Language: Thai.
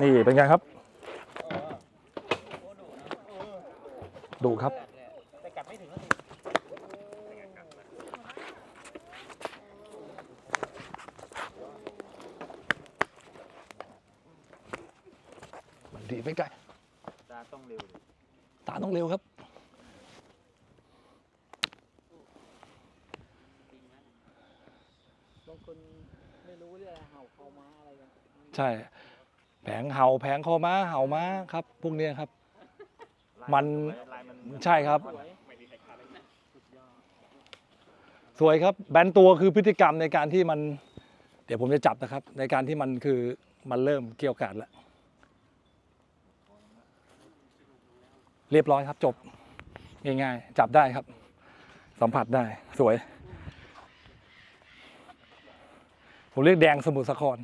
นี่เป็นไงครับดูครับแต่กัดไม่ถึงนาทีมันดีไม่ไกลตาต้องเร็วตาต้องเร็วครับบางคนไม่รู้เรื่องเห่าเขาม้าอะไรกันใช่ แผงเห่าแผงคอม้าเห่าม้าครับ พวกเนี้ยครับ มันลายมันใช่ครับสวยสวยครับ แบนตัวคือพฤติกรรมในการที่มัน เดี๋ยวผมจะจับนะครับ ในการที่มันคือมันเริ่มเกี่ยวกาดแล้วเรียบร้อยครับจบ ง่ายๆ จับได้ครับ สัมผัสได้สวย ผมเรียกแดงสมุทรสาคร